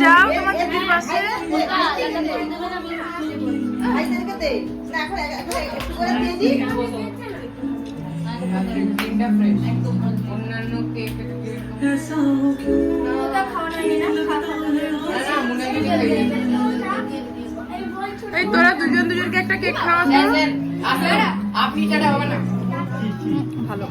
যাও তোমার দিদির পাশে এই তোরা দুজন দুজনকে একটা কেক খাওয়া আপনি এটা হবে না ভালো।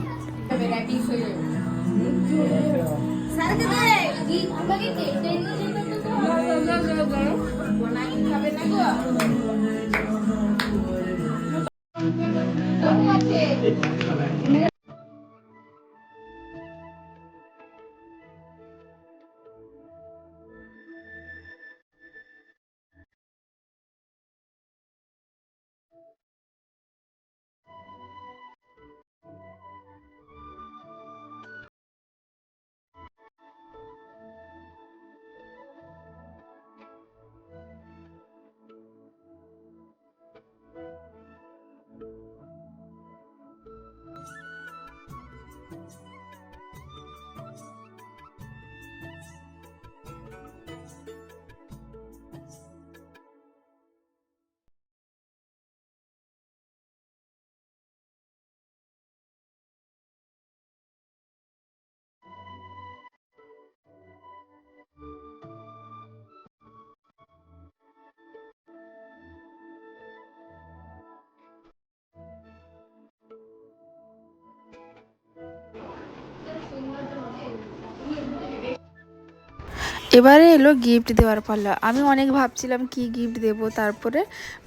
এবারে এলো গিফট দেওয়ার পাল্লা। আমি অনেক ভাবছিলাম কি গিফট দেব, তারপরে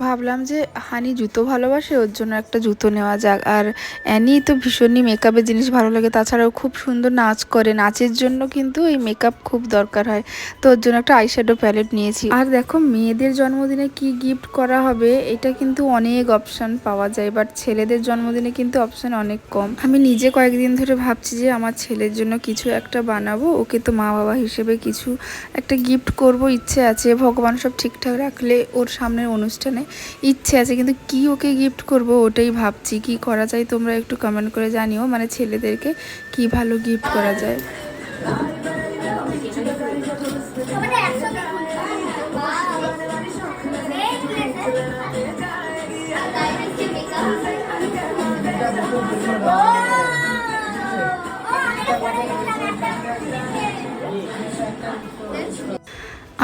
ভাবলাম যে, হানি জুতো ভালোবাসে, ওর জন্য একটা জুতো নেওয়া যাক। আর অ্যানি তো ভীষণই মেকআপের জিনিস ভালো লাগে, তাছাড়াও খুব সুন্দর নাচ করে। নাচের জন্য কিন্তু এই মেকআপ খুব দরকার হয়। তো ওর জন্য একটা আইশ্যাডো প্যালেট নিয়েছি। আর দেখো, মেয়েদের জন্মদিনে কি গিফট করা হবে, এটা কিন্তু অনেক অপশান পাওয়া যায় বাট ছেলেদের জন্মদিনে কিন্তু অপশান অনেক কম। আমি নিজে কয়েকদিন ধরে ভাবছি যে, আমার ছেলের জন্য কিছু একটা বানাবো, ওকে তো মা বাবা হিসেবে কিছু একটা গিফট করব, ইচ্ছে আছে। ভগবান সব ঠিকঠাক রাখলে ওর সামনের অনুষ্ঠানে ইচ্ছে আছে। কিন্তু কি ওকে গিফট করব ওটাই ভাবছি। কি করা যায় তোমরা একটু কমেন্ট করে জানিও। মানে ছেলেদেরকে কি ভালো গিফট করা যায়।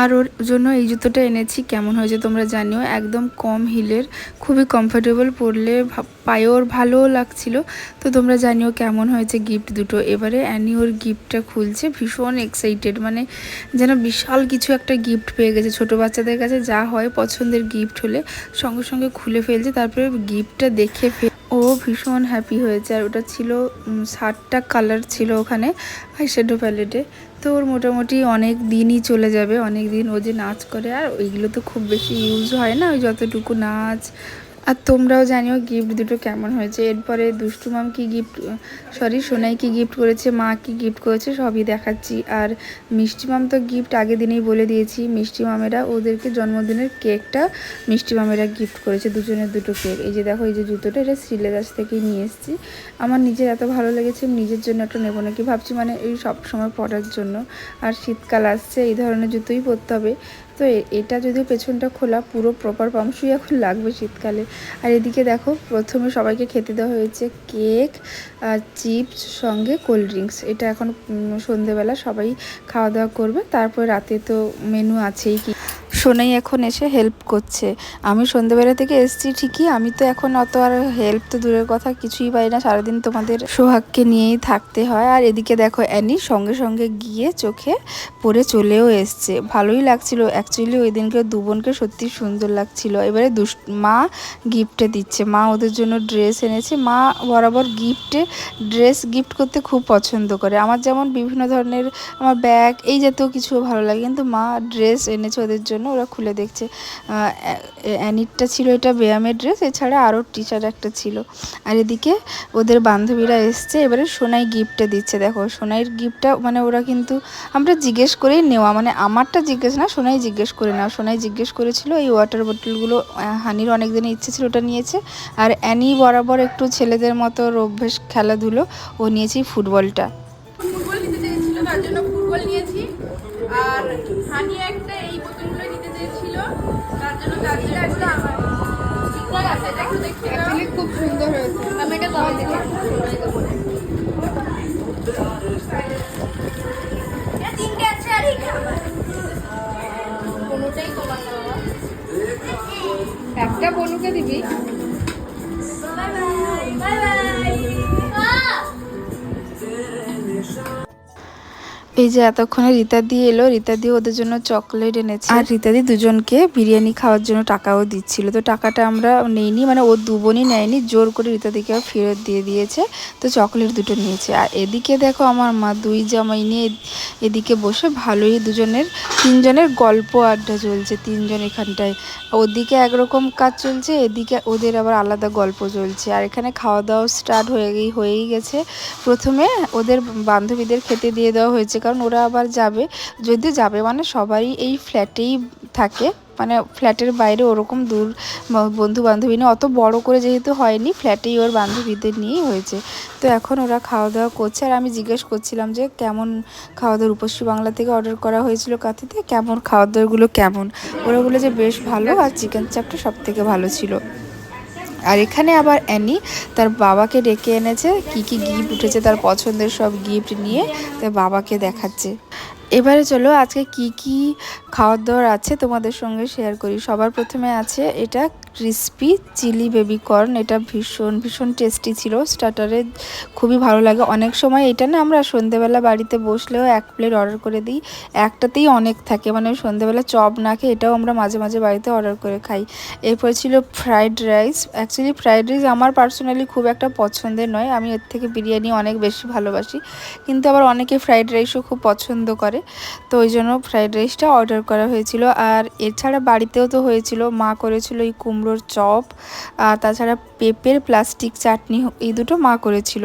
আর ওর জন্য এই জুতোটা এনেছি। কেমন হয়েছে তোমরা জানিও। একদম কম হিলের, খুবই কমফোর্টেবল পরলে পায়ে ওর ভালোও লাগছিল। তো তোমরা জানিও কেমন হয়েছে গিফট দুটো। এবারে অ্যানি ওর গিফটটা খুলছে, ভীষণ এক্সাইটেড মানে যেন বিশাল কিছু একটা গিফট পেয়ে গেছে ছোট বাচ্চাদের কাছে। যা হয় পছন্দের গিফট হলে সঙ্গে সঙ্গে খুলে ফেলছে, তারপরে গিফটটা দেখে ফে ও ভীষণ হ্যাপি হয়েছে আর ওটা ছিল ষাটটা কালার ছিল ওখানে আইশ্যাডো প্যালেটে তো ওর মোটামুটি অনেক দিনই চলে যাবে, অনেক দিন ও যে নাচ করে, আর ওইগুলো তো খুব বেশি ইউজ হয় না, ওই যতটুকু নাচ আর তোমরাও জানিও গিফট দুটো কেমন হয়েছে। এরপরে দুষ্টু মাম কি গিফট সরি সোনাই কি গিফট করেছে, মা কি গিফট করেছে, সবই দেখাচ্ছি। আর মিষ্টি মাম তো গিফট আগে দিনেই বলে দিয়েছি, মিষ্টি মামেরা ওদেরকে জন্মদিনের কেকটা মিষ্টি মামেরা গিফট করেছে, দুজনের দুটো কেক। এই যে দেখো, এই যে জুতোটা, এটা শ্রীলেদাস থেকেই নিয়ে এসেছি। আমার নিজের এত ভালো লেগেছে নিজের জন্য একটা নেব নাকি ভাবছি মানে এই সব সময় পরার জন্য। আর শীতকাল আসছে, এই ধরনের জুতোই পরতে হবে। তো এটা যদিও পেছনটা খোলা, পুরো প্রপার পামশুই এখন লাগবে শীতকালে। আর এদিকে দেখো, প্রথমে সবাইকে খেতে দেওয়া হয়েছে কেক আর চিপস, সঙ্গে কোল্ড ড্রিঙ্কস। এটা এখন সন্ধেবেলা সবাই খাওয়া দাওয়া করবে। তারপর রাতে তো মেনু আছেই কি সোনাই এখন এসে হেল্প করছে। আমি সন্ধ্যেবেলা থেকে এসেছি ঠিকই, আমি তো এখন অত আর হেল্প তো দূরের কথা কিছুই পাই না, সারাদিন তোমাদের সোহাগকে নিয়েই থাকতে হয়। আর এদিকে দেখো অ্যানি সঙ্গে সঙ্গে গিয়ে চোখে পরে চলেও এসছে। ভালোই লাগছিল অ্যাকচুয়ালি ওই দিনকে দু বোনকে সত্যি সুন্দর লাগছিল। এবারে দুস, মা গিফটে দিচ্ছে। মা ওদের জন্য ড্রেস এনেছে। মা বরাবর গিফটে ড্রেস গিফট করতে খুব পছন্দ করে। আমার যেমন বিভিন্ন ধরনের আমার ব্যাগ এই জাতীয় কিছু ভালো লাগে, কিন্তু মা ড্রেস এনেছে ওদের জন্য ওরা খুলে দেখছে। আহ, অ্যা- অ্যানিরটা ছিল এটা ব্যায়ামের ড্রেস এছাড়া আরও টি শার্ট একটা ছিল। আর এদিকে ওদের বান্ধবীরা এসছে এবারে সোনাই গিফটটা দিচ্ছে। দেখো সোনাইয়ের গিফটটা মানে ওরা কিন্তু আমরা জিজ্ঞেস করেই নেওয়া মানে আমারটা জিজ্ঞেস না সোনাই জিজ্ঞেস করে নেওয়া। সোনাই জিজ্ঞেস করেছিল এই ওয়াটার বোতলগুলো আহ, হানির অনেক দিনের ইচ্ছে ছিল ওটা নিয়েছে। আর অ্যানি বরাবর একটু ছেলেদের মতো অভ্যেস খেলাধুলো ও নিয়েছে ফুটবলটা। আছে খুব সুন্দর হয়েছে। আমি এটা কবে দেখে কোনোটাই কমান একটা বনুকে দিবি। এই যে এতক্ষণে রীতা দি এলো, রীতা দি ওদের জন্য চকলেট এনেছে। আর রীতা দি দুজনকে বিরিয়ানি খাওয়ার জন্য টাকাও দিচ্ছিল। তো টাকাটা আমরা নেইনি মানে ও দু বোনই নেয়নি, জোর করে রীতা দিকে ফেরত দিয়ে দিয়েছে। তো চকলেট দুটো নিয়েছে। আর এদিকে দেখো আমার মা, দুই জামাই নিয়ে এদিকে বসে ভালোই দুজনের, তিনজনের গল্প আড্ডা চলছে তিনজন এখানটায়। ওদিকে একরকম কাজ চলছে, এদিকে ওদের আবার আলাদা গল্প চলছে। আর এখানে খাওয়া দাওয়া স্টার্ট হয়ে হয়েই গেছে। প্রথমে ওদের বান্ধবীদের খেতে দিয়ে দেওয়া হয়েছে কারণ ওরা আবার যাবে, যদি যাবে মানে সবাই এই ফ্ল্যাটেই থাকে মানে ফ্ল্যাটের বাইরে ওরকম দূর বন্ধু বান্ধবী নিয়ে অত বড় করে যেহেতু হয়নি, ফ্ল্যাটেই ওর বান্ধবীদের নিয়েই হয়েছে। তো এখন ওরা খাওয়া দাওয়া করছে, আর আমি জিজ্ঞেস করছিলাম যে কেমন খাওয়া দাওয়া রূপশ্রী বাংলা থেকে অর্ডার করা হয়েছিল কাথিতে, কেমন খাওয়া দাওয়াগুলো কেমন? ওরা বলে যে বেশ ভালো, আর চিকেন চাপটা সব থেকে ভালো ছিল। আর এখানে আবার অ্যানি তার বাবাকে ডেকে এনেছে, কি কি গিফট উঠেছে তার পছন্দের সব গিফট নিয়ে তার বাবাকে দেখাচ্ছে। এবারে চলো আজকে কি কি খাওয়ার দাওয়ার আছে তোমাদের সঙ্গে শেয়ার করি। সবার প্রথমে আছে এটা ক্রিসপি চিলি বেবি কর্ন, এটা ভীষণ ভীষণ টেস্টি ছিল। স্টার্টারে খুবই ভালো লাগে। অনেক সময় এটা না আমরা সন্ধেবেলা বাড়িতে বসলেও এক প্লেট অর্ডার করে দিই। একটাতেই অনেক থাকে মানে সন্ধেবেলা চপ না খেয়ে এটাও আমরা মাঝে মাঝে বাড়িতে অর্ডার করে খাই। এরপর ছিল fried rice. Actually fried rice আমার পার্সোনালি খুব একটা পছন্দের নয়। আমি এর থেকে বিরিয়ানি অনেক বেশি ভালোবাসি। কিন্তু আবার অনেকে ফ্রাইড রাইসও খুব পছন্দ করে। তো ওই জন্য ফ্রাইড রাইসটা অর্ডার করা হয়েছিল। আর এছাড়া বাড়িতেও তো হয়েছিল। মা করেছিল এই কুমড়োর চপ আর তাছাড়া পেঁপের প্লাস্টিক চাটনি এই দুটো মা করেছিল।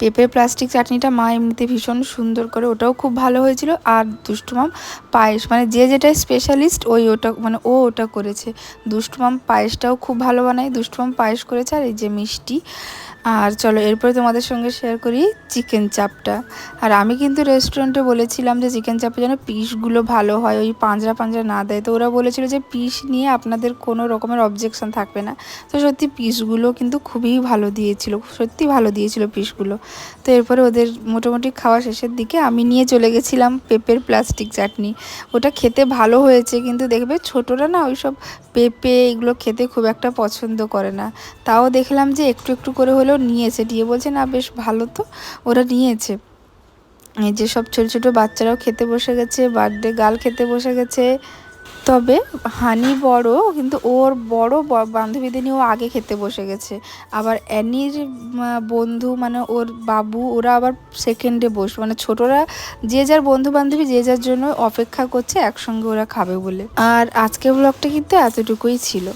পেঁপের প্লাস্টিক চাটনিটা মা এমনিতে ভীষণ সুন্দর করে, ওটাও খুব ভালো হয়েছিল। আর দুষ্টুমাম পায়েস মানে যে যেটা স্পেশালিস্ট ওই ওটা মানে ও ওটা করেছে। দুষ্টুমাম পায়েসটাও খুব ভালো বানায় দুষ্টুমাম পায়েস করেছে। আর এই যে মিষ্টি আর চলো এরপরে তোমাদের সঙ্গে শেয়ার করি চিকেন চাপটা আর আমি কিন্তু রেস্টুরেন্টে বলেছিলাম যে চিকেন চাপে যেন পিসগুলো ভালো হয়, ওই পাঁজরা পাঁজরা না দেয়। তো ওরা বলেছিল যে পিস নিয়ে আপনাদের কোনো রকমের অবজেকশন থাকবে না। তো সত্যি পিসগুলো কিন্তু খুবই ভালো দিয়েছিল, সত্যি ভালো দিয়েছিল পিসগুলো। তো এরপরে ওদের মোটামুটি খাওয়া শেষের দিকে আমি নিয়ে চলে গেছিলাম পেঁপের প্লাস্টিক চাটনি। ওটা খেতে ভালো হয়েছে, কিন্তু দেখবে ছোটরা না ওইসব পেঁপে এগুলো খেতে খুব একটা পছন্দ করে না। তাও দেখলাম যে একটু একটু করে হলেও নিয়েছে। দিয়ে বলছে, না, বেশ ভালো তো। ওরা নিয়েছে। এই যে সব ছোটো ছোটো বাচ্চারাও খেতে বসে গেছে বার্থডে গাল খেতে বসে গেছে। তবে হানি বড়, কিন্তু ওর বড় বান্ধবীদের নিয়ে ও আগে খেতে বসে গেছে। আবার অ্যানির বন্ধু মানে ওর বাবু, ওরা আবার সেকেন্ডে বস মানে ছোটরা যে যার বন্ধু বান্ধবী যে যার জন্য অপেক্ষা করছে, একসঙ্গে ওরা খাবে বলে। আর আজকের ব্লগটা কিন্তু এতটুকুই ছিল।